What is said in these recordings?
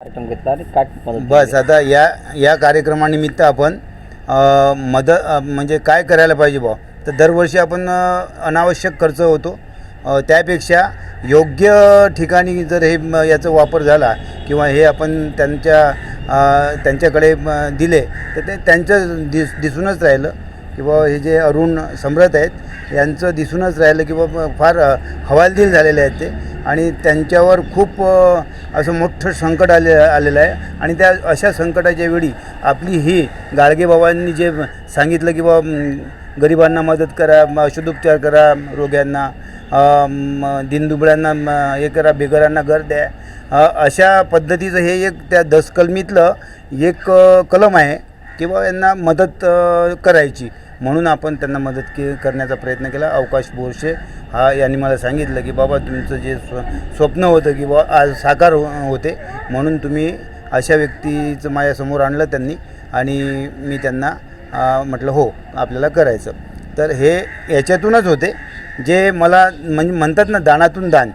कार्यक्रम घेतला आणि मदत बस आता या या कार्यक्रमानिमित्त आपण मद मदत म्हणजे काय करायला पाहिजे बुवा? तर दरवर्षी आपण अ, अनावश्यक खर्च होतो. अ, त्यापेक्षा योग्य ठिकाणी जर हे म, याचा वापर झाला किंवा हे आपण त्यांच्या अ, त्यांच्याकडे म, दिले तर ते त्यांचं दिस दिसूनच राहिलं. किंवा हे जे अरुण सम्राट आहेत यांचं दिसूनच राहिलं की बाबा फार हवालदिल झालेले आहेत ते. आणि त्यांच्यावर खूप असं मोठं संकट आले आलेलं आहे. आणि त्या अशा संकटाच्या वेळी आपली ही गाडगेबाबांनी जे सांगितलं की बा गरिबांना मदत करा म, औषधोपचार करा रोग्यांना दिनदुबळ्यांना हे करा बेघरांना घर द्या. अशा पद्धतीचं हे एक त्या दसकलमीतलं एक कलम आहे किंवा यांना मदत करायची. म्हणून आपण त्यांना मदत के करण्याचा प्रयत्न केला. अवकाश बोरशे हा यांनी मला सांगितलं की बाबा तुमचं जे स्व स्वप्न होतं की बा आज साकार हो होते. म्हणून तुम्ही अशा व्यक्तीचं माझ्यासमोर आणलं त्यांनी आणि मी त्यांना म्हटलं हो आपल्याला करायचं. तर हे याच्यातूनच होते. जे मला म्हणजे म्हणतात ना दानातून दान.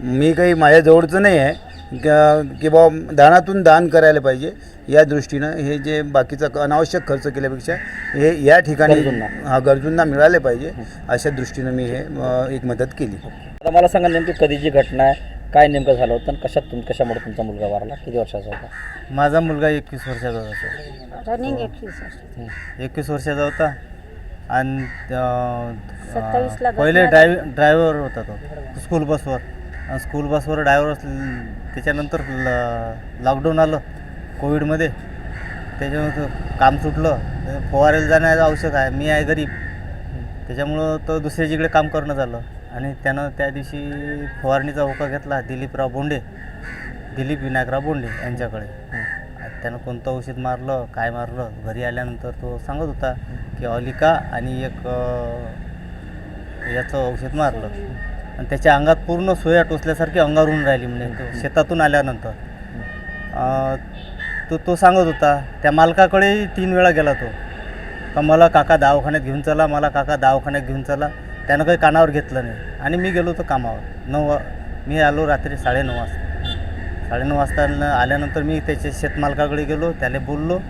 मी काही माझ्याजवळचं नाही आहे. क- की बा दानातून दान करायला पाहिजे या दृष्टीनं हे जे बाकीचा अनावश्यक खर्च केल्यापेक्षा हे या ठिकाणी गरजूंना. हा गरजूंना मिळाले पाहिजे अशा दृष्टीनं मी हे एक मदत केली. आता मला सांगा नेमकी कधीची घटना आहे काय नेमकं झालं होतं आणि कशात तुम कशामुळे तुमचा मुलगा वारला? किती वर्षाचा होता? माझा मुलगा एकवीस वर्षाचा होता रनिंग एकवीस वर्ष एकवीस वर्षाचा होता आणि पहिले ड्रायव्ह ड्रायव्हर होता तो स्कूल बसवर. स्कूल बसवर ड्रायव्हर त्याच्यानंतर ल- लॉकडाऊन आलं कोविडमध्ये त्याच्यानंतर काम सुटलं. फवारायला जाण्याचं आवश्यक आहे. मी आहे गरीब. त्याच्यामुळं तर दुसऱ्या जिकडे काम करणं झालं. आणि त्यानं त्या दिवशी फवारणीचा होका घेतला दिलीपराव बोंडे. दिलीप विनायकराव बोंडे यांच्याकडे. त्यानं कोणतं औषध मारलं काय मारलं घरी आल्यानंतर तो सांगत होता की ऑलिका आणि एक याचं औषध मारलं. आणि त्याच्या अंगात पूर्ण सोया टोचल्यासारखी अंगावरून राहिली म्हणजे तो शेतातून आल्यानंतर. अं, तो तो सांगत होता त्या मालकाकडे तीन वेळा गेला तो. का मला काका दवाखान्यात घेऊन चला मला काका दवाखान्यात घेऊन चला. त्यानं काही कानावर घेतलं नाही. आणि मी गेलो होतो कामावर. नऊ वा मी आलो रात्री साडेनऊ वाजता. साडेनऊ वाजता न- आल्यानंतर मी त्याच्या शेतमालकाकडे गेलो. त्याला बोललो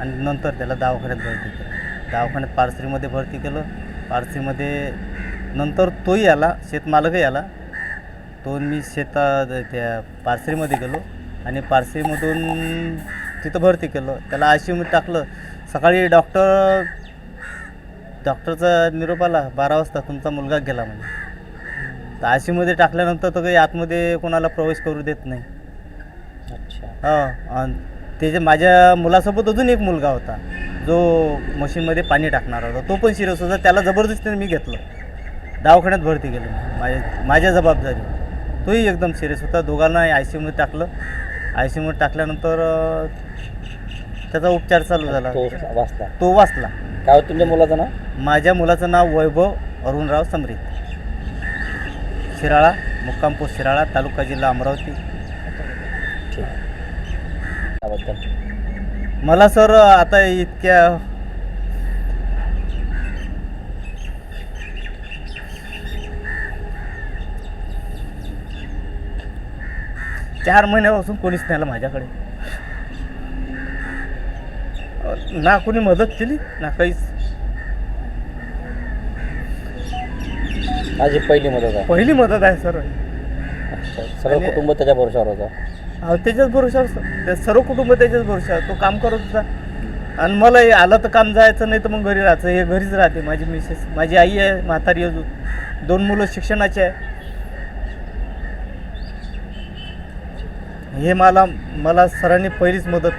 आणि नंतर त्याला दवाखान्यात भरती केलं. दवाखान्यात पारसरीमध्ये भरती केलं. पारसरीमध्ये नंतर तोही आला शेतमालकही आला. तो मी शेता त्या पारसरीमध्ये गेलो आणि पारसरीमधून तिथं भरती केलं. त्याला आय सी यूमध्ये टाकलं. सकाळी डॉक्टर डॉक्टरचा निरोप आला बारा वाजता तुमचा मुलगा गेला म्हणजे तर आय सी यूमध्ये टाकल्यानंतर तर काही आतमध्ये कोणाला प्रवेश करू देत नाही. अच्छा. हो आणि त्याच्या माझ्या मुलासोबत अजून एक मुलगा होता जो मशीनमध्ये पाणी टाकणार होता तो पण सिरियस होता. त्याला जबरदस्तीने मी घेतलं. दवाखान्यात भरती केलं. माझ्या माझ्या जबाबदारी. तोही एकदम सिरियस होता. दोघांना आय सी यूमध्ये टाकलं. आय सी यूमध्ये टाकल्यानंतर त्याचा उपचार चालू झाला. तो वाचला. तो वाचला. काय होतं तुमच्या मुलाचं नाव? माझ्या मुलाचं नाव वैभव अरुणराव समरीत शिराळा मुक्काम पोस्ट शिराळा तालुका जिल्हा अमरावती. मला सर आता इतक्या चार महिन्यापासून कोणीच नाही माझ्याकडे. ना कोणी मदत केली ना काहीच. माझी पहिली मदत आहे. पहिली मदत आहे सर. सर्व कुटुंब त्याच्या भरोशावर होतं. त्याच्याच भरोशावर स- ते सर्व कुटुंब त्याच्याच भरोशावर तो काम करत होता. आणि मला आलं तर काम जायचं नाही तर मग घरी राहायचं. हे घरीच राहते माझी मिसेस. माझी आई आहे म्हातारी अजून. दोन मुलं शिक्षणाचे आहे. हे मला मला सरांनी पहिलीच मदत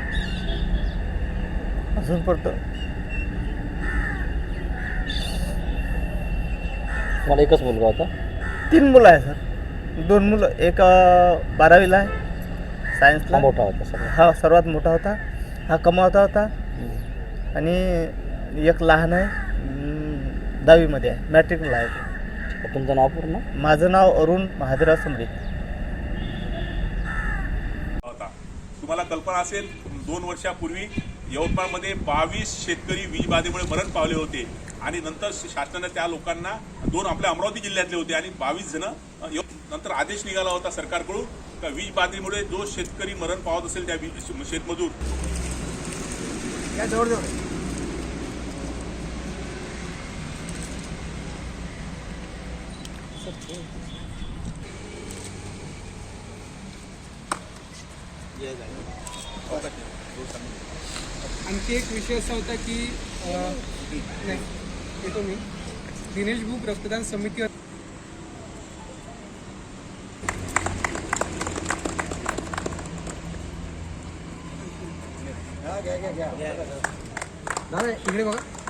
अजून पडतं. मला एकच मुलगा होता? तीन मुलं आहे सर. दोन मुलं एक अं, बारावीला आहे हा सायन्सला मोठा होता सगळं हा सर्वात मोठा होता. हा कमावता होता. आणि एक लहान आहे अं, दहावीमध्ये आहे मॅट्रिकला आहे. तुमचं नाव पूर्ण? माझं नाव अरुण महादेवराव समरे होता तुम्हाला कल्पना असेल दोन वर्षापूर्वी यवतमाळमध्ये बावीस शेतकरी वीजबाधेमुळे मरण पावले होते. आणि नंतर शासनाने त्या लोकांना दोन आपल्या अमरावती जिल्ह्यातले होते आणि बावीस जण नंतर आदेश निघाला होता सरकारकडून का वीज बाधेमुळे जो शेतकरी मरण पावत असेल त्या वीज शेतमजूर. आणखी एक विषय असा होता की नाही येतो मी. दिनेश बुक रक्तदान समिती इकडे बघा.